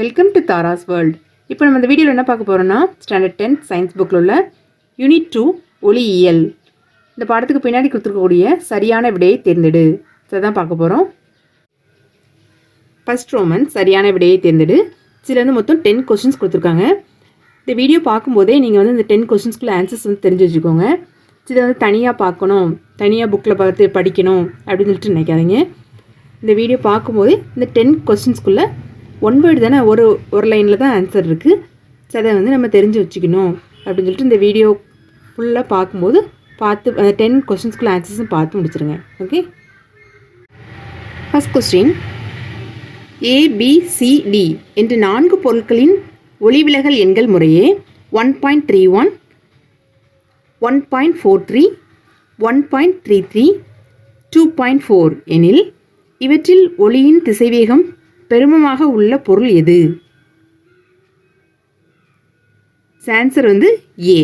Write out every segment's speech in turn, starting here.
Welcome to Tara's world இப்போ நம்ம இந்த வீடியோவில் என்ன பார்க்க போகிறோம்னா ஸ்டாண்டர்ட் டென்த் சயின்ஸ் புக்கில் உள்ள யூனிட் டூ ஒளியியல் இந்த பாடத்துக்கு பின்னாடி கொடுத்துருக்கக்கூடிய சரியான விடையை தேர்ந்தெடு. இதை தான் பார்க்க போகிறோம் ஃபஸ்ட் ரோமன் சரியான விடையை தேர்ந்தெடு. இதில் வந்து மொத்தம் டென் கொஷின்ஸ் கொடுத்துருக்காங்க. இந்த வீடியோ பார்க்கும்போதே நீங்கள் வந்து இந்த டென் கொஷின்ஸ்க்குள்ள ஆன்சர்ஸ் வந்து தெரிஞ்சு வச்சுக்கோங்க. இதை வந்து தனியாக பார்க்கணும். தனியாக புக்கில் பார்த்து படிக்கணும் அப்படின்னு சொல்லிட்டு நினைக்காதீங்க. இந்த வீடியோ பார்க்கும்போது இந்த டென் கொஸ்டின்ஸ்குள்ளே ஒன் வேர்டு தானே ஒரு ஒரு லைனில் தான் ஆன்சர் இருக்குது ஸோ அதை வந்து நம்ம தெரிஞ்சு வச்சுக்கணும். அப்படின்னு சொல்லிட்டு இந்த வீடியோ ஃபுல்லாக பார்க்கும்போது பார்த்து அந்த டென் கொஸ்டின்ஸ்குள்ள ஆன்சர்ஸும் பார்த்து முடிச்சிருங்க. ஓகே ஃபஸ்ட் கொஸ்டின் ஏபிசிடி என்ற நான்கு பொருட்களின் ஒளிவிலகல் எண்கள் முறையே one point three one one point four three one point three three two point four எனில் இவற்றில் ஒளியின் திசைவேகம் பெருமமாக உள்ள பொருள் எது? ஆன்சர் வந்து A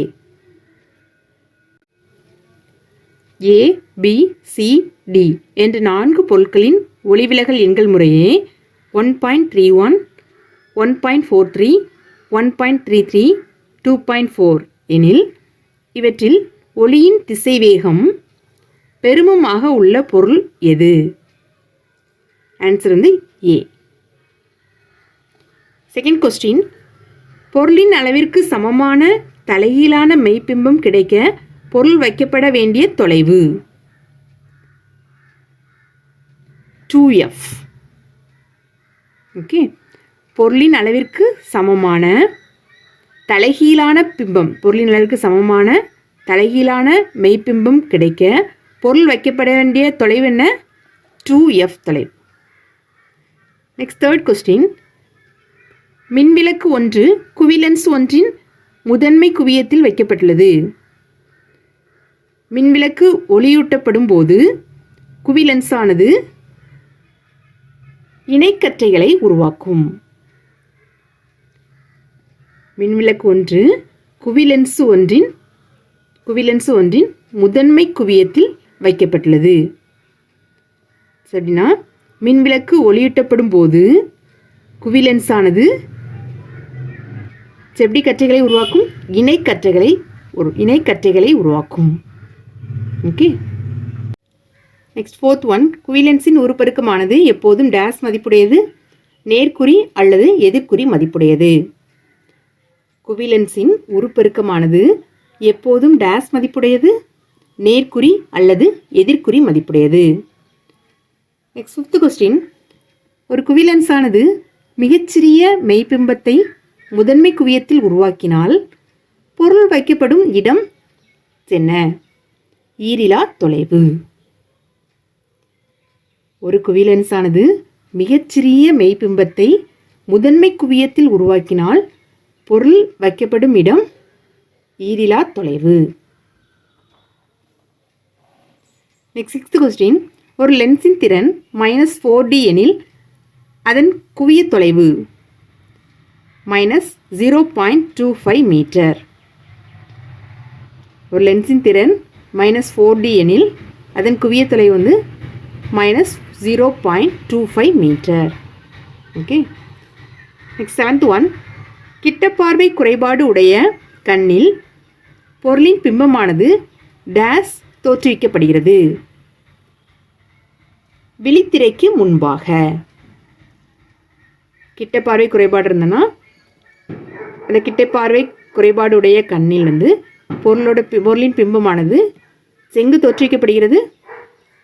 A B C D என்ற நான்கு பொருட்களின் ஒளிவிலகல் எண்கள் முறையே one point three one one point four three one point three three two point four எனில் இவற்றில் ஒளியின் திசைவேகம் பெருமமாக உள்ள பொருள் எது? ஆன்சர் வந்து ஏ செகண்ட் கொஸ்டின் பொருளின் அளவிற்கு சமமான தலைகீழான மெய்ப்பிம்பம் கிடைக்க பொருள் வைக்கப்பட வேண்டிய தொலைவு. டூ எஃப் ஓகே பொருளின் அளவிற்கு சமமான தலைகீழான பிம்பம் பொருளின் அளவிற்கு சமமான தலைகீழான மெய்ப்பிம்பம் கிடைக்க பொருள் வைக்கப்பட வேண்டிய தொலைவு என்ன? டூ எஃப் தொலைவு. நெக்ஸ்ட் தேர்ட் கொஸ்டின் மின்விளக்கு ஒன்று குவிலென்ஸ் ஒன்றின் முதன்மை குவியத்தில் வைக்கப்பட்டுள்ளது. மின்விளக்கு ஒளியூட்டப்படும் போது குவிலென்ஸானது இணைக்கற்றைகளை உருவாக்கும். மின்விளக்கு ஒன்று குவிலென்சு ஒன்றின் குவிலென்சு ஒன்றின் முதன்மை குவியத்தில் வைக்கப்பட்டுள்ளது. அப்படின்னா மின்விளக்கு ஒளியூட்டப்படும் போது குவிலென்ஸானது செப்டி கற்றைகளை உருவாக்கும் இணைக்கற்றைகளை ஒரு இணைக்கற்றைகளை உருவாக்கும். ஓகே நெக்ஸ்ட் ஃபோர்த் ஒன் குவிலென்ஸின் உருப்பெருக்கமானது எப்போதும் டேஸ் மதிப்புடையது நேர்குறி அல்லது எதிர்குறி மதிப்புடையது. குவிலென்ஸின் உருப்பெருக்கமானது எப்போதும் டேஸ் மதிப்புடையது நேர்குறி அல்லது எதிர்குறி மதிப்புடையது. நெக்ஸ்ட் ஃபிஃப்த் கொஸ்டின் ஒரு குவிலென்ஸானது மிகச்சிறிய மெய்பிம்பத்தை முதன்மை குவியத்தில் உருவாக்கினால் பொருள் வைக்கப்படும் இடம் என்ன? ஈரிலா தொலைவு. ஒரு குவிலென்ஸானது மிகச்சிறிய மெய்பிம்பத்தை முதன்மை குவியத்தில் உருவாக்கினால் பொருள் வைக்கப்படும் இடம் ஈரிலா தொலைவு. நெக்ஸ்ட் சிக்ஸ்த் கொஸ்டின் ஒரு லென்ஸின் திறன் மைனஸ் ஃபோர் டி எனில் அதன் குவிய தொலைவு. Minus zero point two five metre ஒரு லென்ஸின் திறன் மைனஸ் ஃபோர் டி எனில் அதன் குவிய வந்து minus zero point two five metre okay next seventh one கிட்டப்பார்வை குறைபாடு உடைய கண்ணில் பொருளின் பிம்பமானது டேஸ் தோற்றுவிக்கப்படுகிறது. விழித்திரைக்கு முன்பாக. கிட்ட பார்வை குறைபாடு இருந்தனா அந்த கிட்ட பார்வை குறைபாடு உடைய கண்ணில் வந்து பொருளோட பி- பொருளின் பிம்பமானது செங்கு தோற்றுவிக்கப்படுகிறது.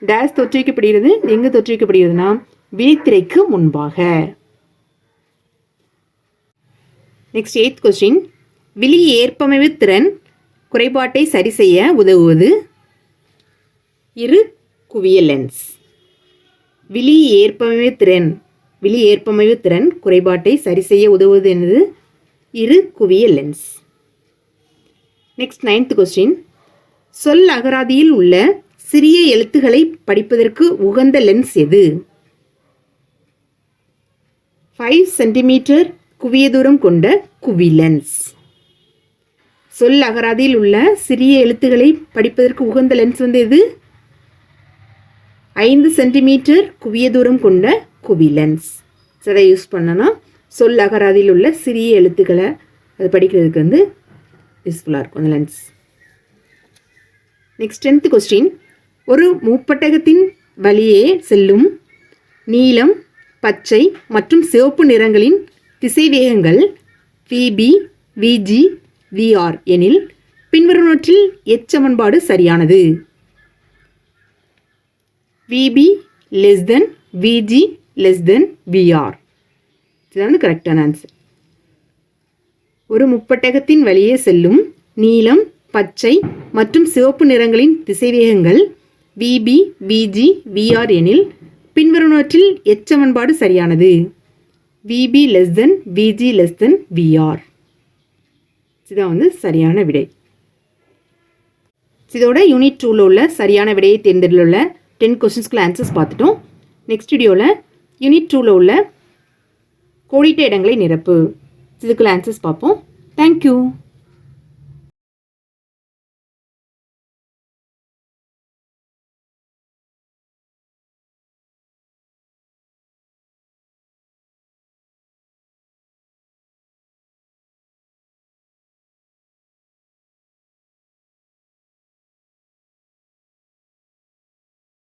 டேஸ் தோற்றுவிக்கப்படுகிறது. எங்கு தோற்றுவிக்கப்படுகிறதுனா விழித்திரைக்கு முன்பாக. நெக்ஸ்ட் எயித் கொஸ்டின் விழி ஏற்பமைவு திறன் குறைபாட்டை சரி செய்ய உதவுவது? இரு குவிய லென்ஸ் விழி ஏற்பமைவு திறன் விழி ஏற்பமைவு திறன் குறைபாட்டை சரி செய்ய உதவுவது என்னது? இரு குவிய லென்ஸ் நெக்ஸ்ட் நைன்த் கொஸ்டின் சொல் அகராதியில் உள்ள சிறிய எழுத்துக்களை படிப்பதற்கு உகந்த லென்ஸ் எது? ஃபைவ் சென்டிமீட்டர் குவிய தூரம் கொண்ட குவி லென்ஸ் சொல் அகராதியில் உள்ள சிறிய எழுத்துக்களை படிப்பதற்கு உகந்த லென்ஸ் வந்து எது? ஐந்து சென்டிமீட்டர் குவிய தூரம் கொண்ட குவி லென்ஸ் ஸோ அதை யூஸ் பண்ணனா சொல் அகராதியில் உள்ள சிறிய எழுத்துக்களை அது படிக்கிறதுக்கு வந்து யூஸ்ஃபுல்லாக இருக்கும் அந்த லென்ஸ் நெக்ஸ்ட் டென்த்து கொஸ்டின் ஒரு முப்பட்டகத்தின் வழியே செல்லும் நீலம் பச்சை மற்றும் சிவப்பு நிறங்களின் திசைவேகங்கள் விபி விஜி விஆர் எனில் பின்வருவனவற்றில் எச்சமன்பாடு சரியானது? VP less than VG less than VR இதுதான் வந்து கரெக்டான ஆன்சர் ஒரு முப்பட்டகத்தின் வழியே செல்லும் நீலம் பச்சை மற்றும் சிவப்பு நிறங்களின் திசைவேகங்கள் விபி விஜி விஆர் எனில் பின்வருவனவற்றில் எச்சமன்பாடு சரியானது. VP less than VG less than VR இதுதான் வந்து சரியான விடை. இதோட யூனிட் டூவில் உள்ள சரியான விடையை தேர்ந்தெடுத்துள்ள டென் கொஸ்டின்ஸ்க்குள்ள ஆன்சர்ஸ் பார்த்துட்டோம். நெக்ஸ்ட் வீடியோவில் யூனிட் டூவில் உள்ள கோடிட்ட இடங்களை நிரப்பு. இதுக்குள்ள ஆன்சர்ஸ் பார்ப்போம். தேங்க்யூ